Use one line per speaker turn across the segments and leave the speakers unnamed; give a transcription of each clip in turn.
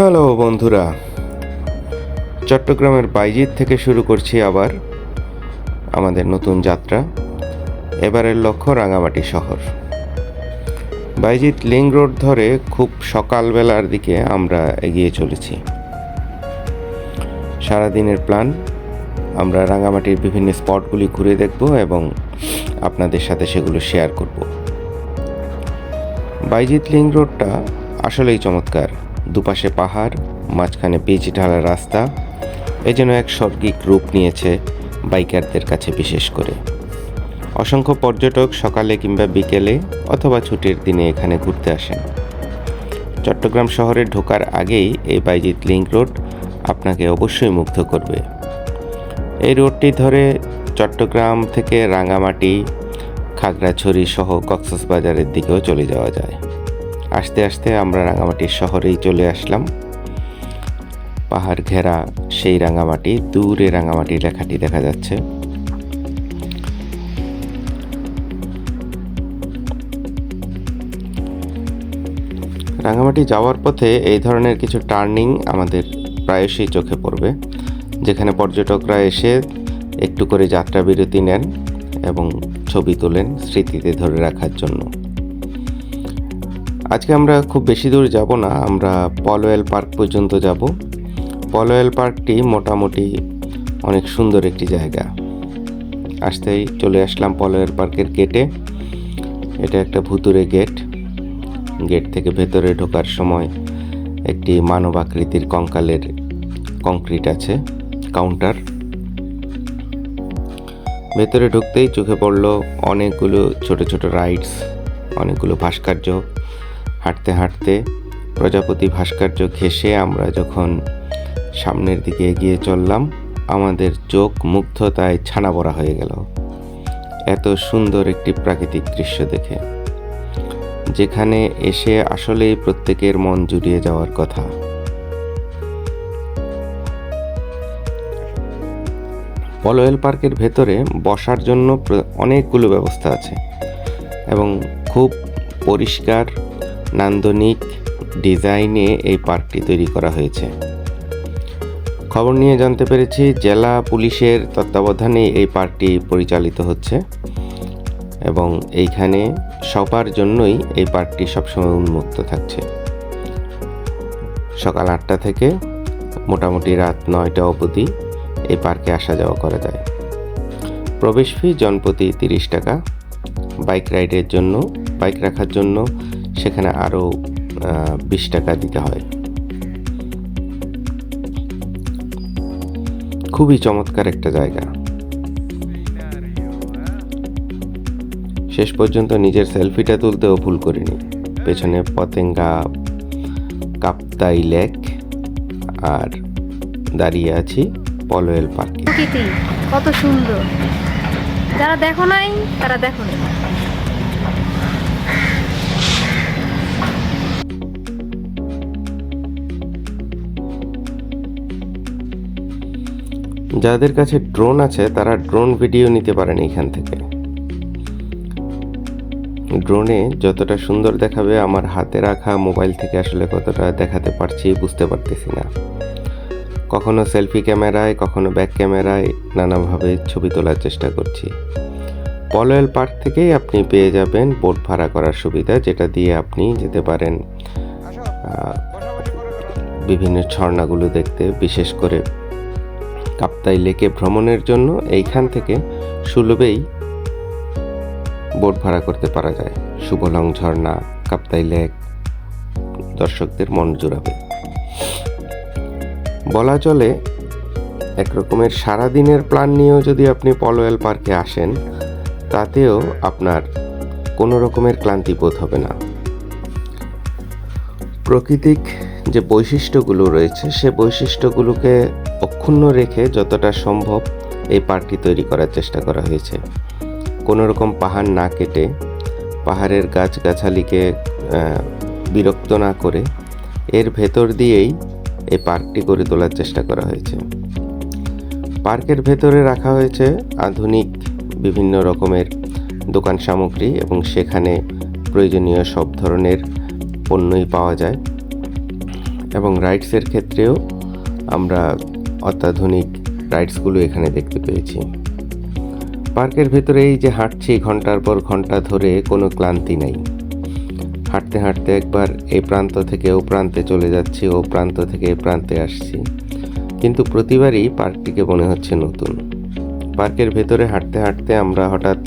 Hello বন্ধুরা, চট্টগ্রামের বাইজিৎ থেকে শুরু করছি আবার আমাদের নতুন যাত্রা, এবারের লক্ষ্য রাঙামাটি শহর। বাইজিৎ লিং রোড ধরে খুব সকালবেলার দিকে আমরা এগিয়ে চলেছি। সারাদিনের প্ল্যান, আমরা রাঙামাটির বিভিন্ন স্পটগুলি ঘুরে দেখব এবং আপনাদের সাথে সেগুলো শেয়ার করব। বাইজিৎ লিং রোডটা আসলেই চমৎকার। দুপাশে পাহাড়, মাঝখানে পিচ ঢালা রাস্তা। এ যেন এক স্বর্গিক রূপ নিয়েছে বাইকারদের কাছে বিশেষ করে। অসংখ্য পর্যটক সকালে কিংবা বিকেলে অথবা ছুটির দিনে এখানে ঘুরতে আসেন। চট্টগ্রাম শহরে ঢোকার আগেই এই বাইজিৎ লিঙ্ক রোড আপনাকে অবশ্যই মুগ্ধ করবে। এই রোডটি ধরে চট্টগ্রাম থেকে রাঙামাটি, খাগড়াছড়ি সহ কক্সবাজারের দিকেও চলে যাওয়া যায়। আস্তে আস্তে আমরা রাঙামাটির শহরেই চলে আসলাম। পাহাড় ঘেরা সেই রাঙামাটি, দূরে রাঙামাটি লেখাটি দেখা যাচ্ছে। রাঙামাটি যাওয়ার পথে এই ধরনের কিছু টার্নিং আমাদের প্রায়শই চোখে পড়বে, যেখানে পর্যটকরা এসে একটু করে যাত্রা বিরতি নেন এবং ছবি তোলেন স্মৃতিতে ধরে রাখার জন্য। আজকে আমরা খুব বেশি দূর যাব না, আমরা পলোয়েল পার্ক পর্যন্ত যাব। পলোয়েল পার্কটি মোটামুটি অনেক সুন্দর একটি জায়গা। আসতেই চলে আসলাম পলোয়েল পার্কের গেটে। এটা একটা ভুতুরে গেট। গেট থেকে ভেতরে ঢোকার সময় একটি মানব আকৃতির কঙ্কালের কংক্রিট আছে, কাউন্টার। ভেতরে ঢুকতেই চোখে পড়ল অনেকগুলো ছোট ছোট রাইডস, অনেকগুলো ভাস্কর্য। হাঁটতে হাঁটতে প্রজাপতি ভাস্কর্য ঘেঁষে আমরা যখন সামনের দিকে এগিয়ে চললাম, আমাদের চোখ মুগ্ধতায় ছানা বড়া হয়ে গেল। এত সুন্দর একটি প্রাকৃতিক দৃশ্য দেখে, যেখানে এসে আসলেই প্রত্যেকের মন জুড়িয়ে যাওয়ার কথা। পলোয়েল পার্কের ভেতরে বসার জন্য অনেকগুলো ব্যবস্থা আছে এবং খুব পরিষ্কার নান্দনিক ডিজাইনে এই পার্কটি তৈরি করা হয়েছে। খবর নিয়ে জানতে পেরেছি, জেলা পুলিশের তত্ত্বাবধানে এই পার্কটি পরিচালিত হচ্ছে এবং এইখানে সবার জন্যই এই পার্কটি সবসময় উন্মুক্ত থাকছে। সকাল আটটা থেকে মোটামুটি রাত নয়টা অবধি এই পার্কে আসা যাওয়া করা যায়। প্রবেশ ফি জনপ্রতি তিরিশ টাকা। বাইক রাইডের জন্য, বাইক রাখার জন্য সেখানে আরও বিশ টাকা দিতে হয়। খুবই চমৎকার একটা জায়গা। শেষ পর্যন্ত নিজের সেলফিটা তুলতেও ভুল করিনি। পেছনে পতেঙ্গা, কাপ্তাই লেক আর দাঁড়িয়ে আছি পলোয়েল পার্কে।
কত সুন্দর। যারা দেখো নাই, তারা দেখো নি
যাদের কাছে ড্রোন আছে, তারা ড্রোন ভিডিও নিতে পারেন এখান থেকে। ড্রোনে যতটা সুন্দর দেখাবে, আমার হাতে রাখা মোবাইল থেকে আসলে কতটা দেখাতে পারছি বুঝতে পারতেছি না। কখনো সেলফি ক্যামেরায়, কখনো ব্যাক ক্যামেরায় নানাভাবে ছবি তোলার চেষ্টা করছি। পলোয়েল পার্ক থেকেই আপনি পেয়ে যাবেন বোট ভাড়া করার সুবিধা, যেটা দিয়ে আপনি যেতে পারেন বিভিন্ন ঝর্ণাগুলো দেখতে, বিশেষ করে কাপ্তাই লেকে ভ্রমণের জন্য এইখান থেকে সুলভেই বোট ভাড়া করতে পারা যায়। শুভলং ঝর্ণা, কাপ্তাই লেক। দর্শকদের মন জুড়াবে। বলা চলে, এক রকমের সারাদিনের প্ল্যান নিয়েও যদি আপনি পলোয়েল পার্কে আসেন, তাতেও আপনার কোনো রকমের ক্লান্তি বোধ হবে না। প্রাকৃতিক যে বৈশিষ্ট্যগুলো রয়েছে, সে বৈশিষ্ট্যগুলোকে অক্ষুণ্ণ রেখে যতটা সম্ভব এই পার্কটি তৈরি করার চেষ্টা করা হয়েছে। কোনো রকম পাহাড় না কেটে, পাহাড়ের গাছগাছালিকে বিরক্ত না করে এর ভেতর দিয়েই এই পার্কটি গড়ে তোলার চেষ্টা করা হয়েছে। পার্কের ভেতরে রাখা হয়েছে আধুনিক বিভিন্ন রকমের দোকান সামগ্রী এবং সেখানে প্রয়োজনীয় সব ধরনের পণ্যই পাওয়া যায়। এবং রাইডসের ক্ষেত্রেও আমরা অত্যাধুনিক রাইডসগুলো এখানে দেখতে পেয়েছি। পার্কের ভেতরে এই যে হাঁটছি ঘণ্টার পর ঘণ্টা ধরে কোনো ক্লান্তি নাই। হাঁটতে হাঁটতে একবার এই প্রান্ত থেকে ও প্রান্তে চলে যাচ্ছি, ও প্রান্ত থেকে এ প্রান্তে আসছি। কিন্তু প্রতিবারই পার্কটিকে মনে হচ্ছে নতুন। পার্কের ভেতরে হাঁটতে হাঁটতে আমরা হঠাৎ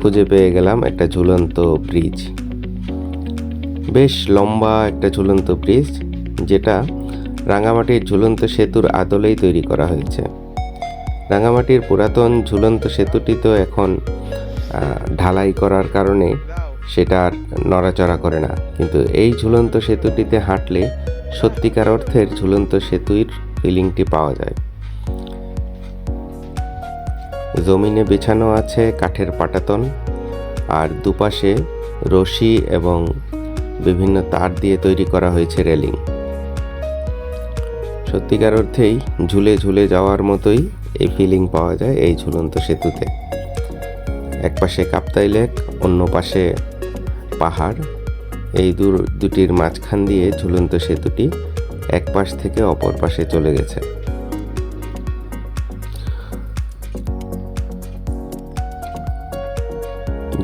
খুঁজে পেয়ে গেলাম একটা ঝুলন্ত ব্রিজ বেশ লম্বা একটা ঝুলন্ত ব্রিজ যেটা রাঙামাটির ঝুলন্ত সেতুর আদলেই তৈরি করা হয়েছে। রাঙামাটির পুরাতন ঝুলন্ত সেতুটি তো এখন ঢালাই করার কারণে সেটা আর নড়াচড়া করে না। কিন্তু এই ঝুলন্ত সেতুটিতে হাঁটলে সত্যিকার অর্থের ঝুলন্ত সেতুর ফিলিংটি পাওয়া যায়। জমিনে বিছানো আছে কাঠের পাটাতন, আর দুপাশে রশি এবং বিভিন্ন তার দিয়ে তৈরি করা হয়েছে রেলিং। সত্যিকার অর্থেই ঝুলে ঝুলে যাওয়ার মতোই এই ফিলিং পাওয়া যায় এই ঝুলন্ত সেতুতে। এক পাশে কাপ্তাই লেক অন্য পাশে পাহাড়। এই দূর দুটির মাঝখান দিয়ে ঝুলন্ত সেতুটি এক পাশ থেকে অপর পাশে চলে গেছে।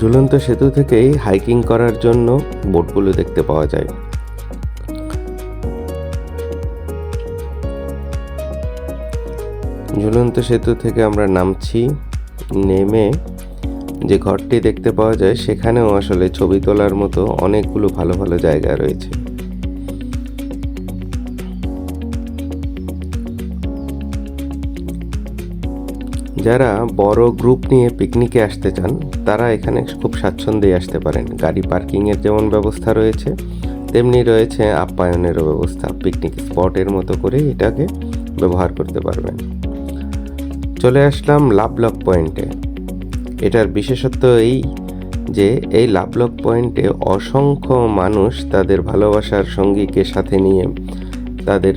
ঝুলন্ত সেতু থেকেই হাইকিং করার জন্য বোটগুলো দেখতে পাওয়া যায়। ঝুলন্ত সেতু থেকে আমরা নামছি, নেমে যে ঘরটি দেখতে পাওয়া যায়, সেখানেও আসলে ছবি তোলার মতো অনেকগুলো ভালো ভালো জায়গা রয়েছে। যারা বড় গ্রুপ নিয়ে পিকনিকে আসতে চান, তারা এখানে খুব স্বাচ্ছন্দ্যে আসতে পারেন। গাড়ি পার্কিংয়ের যেমন ব্যবস্থা রয়েছে, তেমনি রয়েছে আপ্যায়নেরও ব্যবস্থা। পিকনিক স্পটের মতো করে এটাকে ব্যবহার করতে পারবেন। চলে আসলাম লাভলক পয়েন্টে। এটার বিশেষত্ব এই যে, এই লাভলক পয়েন্টে অসংখ্য মানুষ তাদের ভালোবাসার সঙ্গীকে সাথে নিয়ে তাদের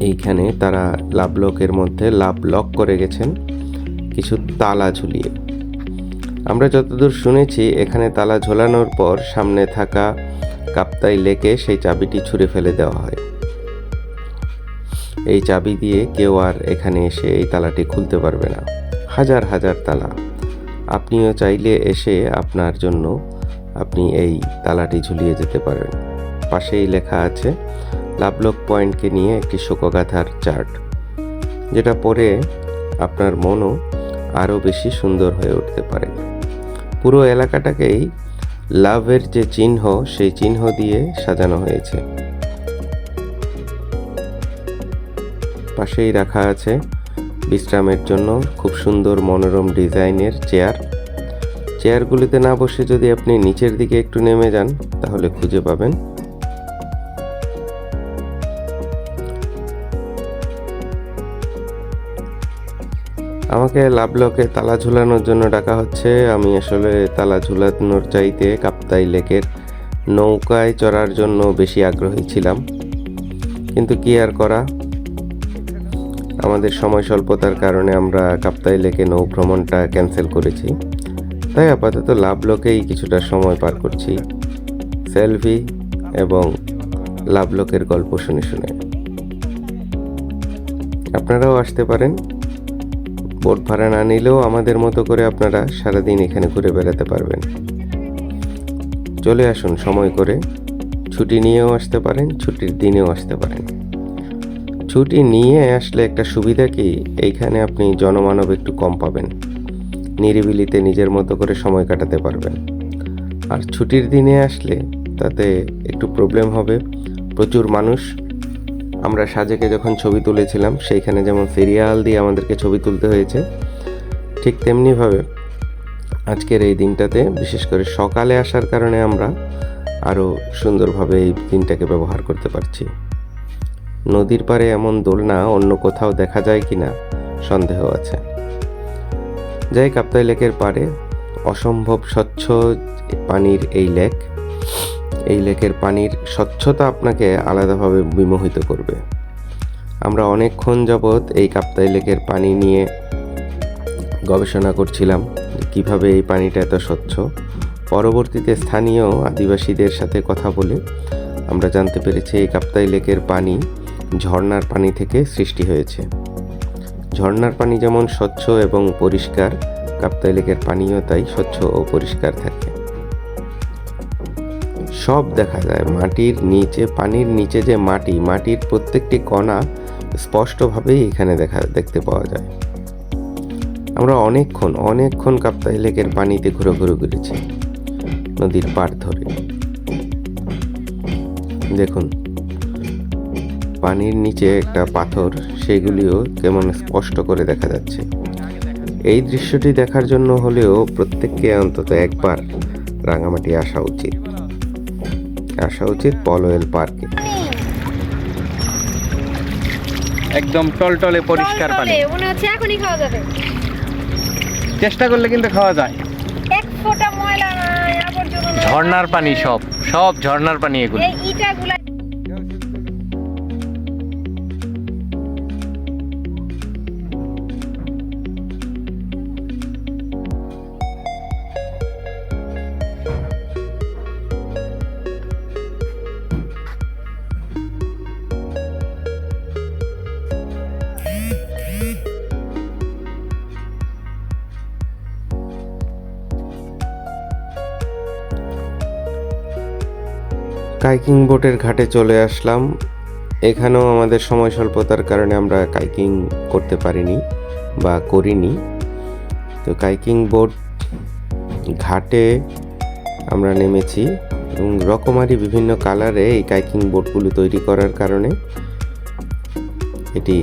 এইখানে তারা লাভলকের মধ্যে লাভ লক করে গেছেন কিছু তালা ঝুলিয়ে। আমরা যতদূর শুনেছি, এখানে তালা ঝোলানোর পর সামনে থাকা কাপ্তাই লেকে সেই চাবিটি ছুঁড়ে ফেলে দেওয়া হয়। এই চাবি দিয়ে কেউ আর এখানে এসে এই তালাটি খুলতে পারবে না। হাজার হাজার তালা। আপনিও চাইলে এসে আপনার জন্য আপনি এই তালাটি ঝুলিয়ে যেতে পারেন। পাশেই লেখা আছে, লাভলক পয়েন্টকে নিয়ে একটি শোকগাথার চার্ট যেটা পড়ে আপনার মনও আরও বেশি সুন্দর হয়ে উঠতে পারে। পুরো এলাকাটাকেই লাভের যে চিহ্ন, সেই চিহ্ন দিয়ে সাজানো হয়েছে। পাশেই রাখা আছে বিশ্রামের জন্য খুব সুন্দর মনোরম ডিজাইনের চেয়ার। চেয়ারগুলিতে না বসে যদি আপনি নিচের দিকে একটু নেমে যান, তাহলে খুঁজে পাবেন। আমাকে লাভলকে তালা ঝুলানোর জন্য ডাকা হচ্ছে। আমি আসলে তালা ঝুলানোর চাইতে কাপ্তাই লেকের নৌকায় চড়ার জন্য বেশি আগ্রহী ছিলাম। কিন্তু কি আর করা? আমাদের সময় স্বল্পতার কারণে আমরা কাপ্তাই লেকে নৌ ভ্রমণটা ক্যান্সেল করেছি। তাই আপাতত লাভলকেই কিছুটা সময় পার করছি। সেলফি এবং লাভলকের গল্প শুনে শুনে। আপনারাও আসতে পারেন। বোট ভাড়া না নিলেও আমাদের মতো করে আপনারা সারাদিন এখানে ঘুরে বেড়াতে পারবেন। চলে আসুন সময় করে। ছুটি নিয়েও আসতে পারেন, ছুটির দিনেও আসতে পারেন। ছুটি নিয়ে আসলে একটা সুবিধা কি? এইখানে আপনি জনমানব একটু কম পাবেন। নিরিবিলিতে নিজের মতো করে সময় কাটাতে পারবেন। আর ছুটির দিনে আসলে তাতে একটু প্রবলেম হবে। প্রচুর মানুষ। আমরা সাজেকে যখন ছবি তুলেছিলাম, সেইখানে যেমন সিরিয়াল দিয়ে আমাদেরকে ছবি তুলতে হয়েছে, ঠিক তেমনিভাবে আজকের এই দিনটাতে, বিশেষ করে সকালে আসার কারণে আমরা আরও সুন্দরভাবে এই দিনটাকে ব্যবহার করতে পারছি। নদীর পাড়ে এমন দোলনা অন্য কোথাও দেখা যায় কি না সন্দেহ আছে। যাই কাপ্তাই লেকের পাড়ে অসম্ভব স্বচ্ছ পানির এই লেক। এই লেকের পানির স্বচ্ছতা আপনাকে আলাদাভাবে বিমোহিত করবে। আমরা অনেকক্ষণ যাবৎ এই কাপ্তাই লেকের পানি নিয়ে গবেষণা করছিলাম কীভাবে এই পানিটা এত স্বচ্ছ। পরবর্তীতে স্থানীয় আদিবাসীদের সাথে কথা বলে আমরা জানতে পেরেছি এই কাপ্তাই লেকের পানি ঝর্ণার পানি থেকে সৃষ্টি হয়েছে। ঝর্ণার পানি যেমন স্বচ্ছ এবং পরিষ্কার, কাপ্তাই লেকের পানিও তাই স্বচ্ছ ও পরিষ্কার থাকে। সব দেখা যায়, মাটির নিচে, পানির নিচে যে মাটি, মাটির প্রত্যেকটি কণা স্পষ্টভাবেই এখানে দেখা, দেখতে পাওয়া যায়। আমরা অনেকক্ষণ অনেকক্ষণ কাপ্তাই লেকের পানিতে ঘুরে ঘুরে ঘুরেছি নদীর পাড় ধরে। দেখুন পানির নিচে একটা পাথর সেগুলিও কেমন স্পষ্ট করে দেখা যাচ্ছে। এই দৃশ্যটি দেখার জন্য হলেও প্রত্যেককে অন্তত একবার রাঙামাটি আসা উচিত। আসা উচিত পলয়েল পার্কে।
একদম টলটলে পরিষ্কার পানি।
মনে হচ্ছে এখনই খাওয়া যাবে।
চেষ্টা করলে কিন্তু খাওয়া যায়।
এক ফোঁটা ময়লা নাই আবর্জনা
ঝর্ণার পানি সব সব ঝর্ণার পানি এগুলো।
এই ইটাগুলা
কাইকিং বোটের ঘাটে চলে আসলাম। এখানেও আমাদের সময় স্বল্পতার কারণে আমরা কাইকিং করতে পারিনি বা করিনি। তো কাইকিং বোট ঘাটে আমরা নেমেছি এবং রকমারি বিভিন্ন কালারে এই কাইকিং বোটগুলো তৈরি করার কারণে এটি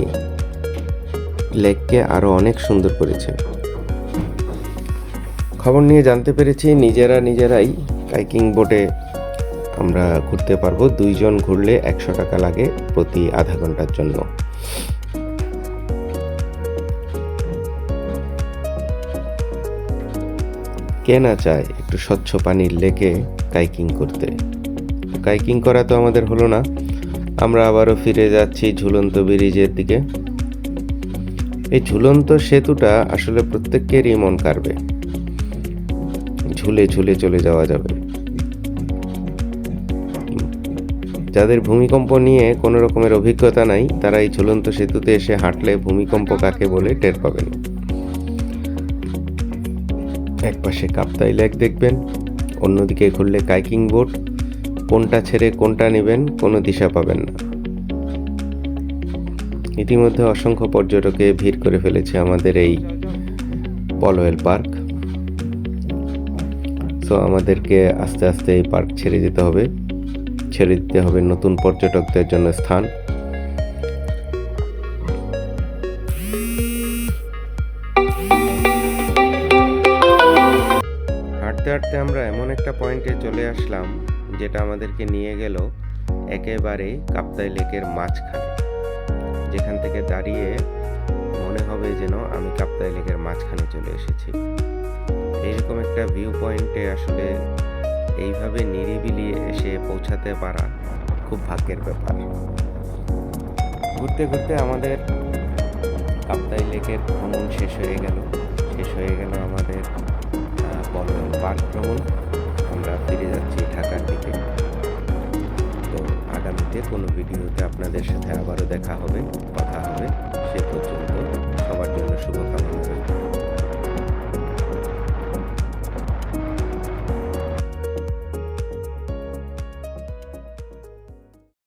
লেককে আরও অনেক সুন্দর করেছে। খবর নিয়ে জানতে পেরেছি, নিজেরা নিজেরাই কাইকিং বোটে আমরা ঘুরতে পারব। দুইজন ঘুরলে একশো টাকা লাগে প্রতি আধা ঘণ্টার জন্য। কে না চায় একটু স্বচ্ছ পানির লেকে কাইকিং করতে। কাইকিং করা তো আমাদের হলো না। আমরা আবারও ফিরে যাচ্ছি ঝুলন্ত ব্রিজের দিকে। এই ঝুলন্ত সেতুটা আসলে প্রত্যেকেরই মন কাড়বে। ঝুলে ঝুলে চলে যাওয়া যাবে। যাদের ভূমিকম্প নিয়ে কোনো রকমের অভিজ্ঞতা নাই তারা এই ঝুলন্ত সেতুতে এসে হাঁটলে ভূমিকম্প কাকে বলে টের পাবেন। এক পাশে কাপ্তাই লেক দেখবেন, অন্যদিকে ঘুরলে কাইকিং বোট। কোনটা ছেড়ে কোনটা নেবেন, কোনো দিশা পাবেন না। ইতিমধ্যে অসংখ্য পর্যটকে ভিড় করে ফেলেছে আমাদের এই পলওয়েল পার্ক। সো আমাদেরকে আস্তে আস্তে এই পার্ক ছেড়ে যেতে হবে। ছেড়ে দিতে হবে নতুন পর্যটকদের জন্য স্থান। হাঁটতে হাঁটতে আমরা এমন একটা পয়েন্টে চলে আসলাম, যেটা আমাদেরকে নিয়ে গেল একেবারে কাপ্তাই লেকের মাঝখানে, যেখান থেকে দাঁড়িয়ে মনে হবে যেন আমি কাপ্তাই লেকের মাঝখানে চলে এসেছি। এইরকম একটা ভিউ পয়েন্টে আসলে এইভাবে নিরিবিলি এসে পৌঁছাতে পারা খুব ভাগ্যের ব্যাপার। ঘুরতে ঘুরতে আমাদের কাপ্তাই লেকের ভ্রমণ শেষ হয়ে গেল। শেষ হয়ে গেল আমাদের বলবন পার্ক ভ্রমণ। আমরা ফিরে যাচ্ছি ঢাকার দিকে। তো আগামীতে কোনো ভিডিওতে আপনাদের সাথে আবারও দেখা হবে, কথা হবে, সে পর্যন্ত সবার জন্য শুভকামনা।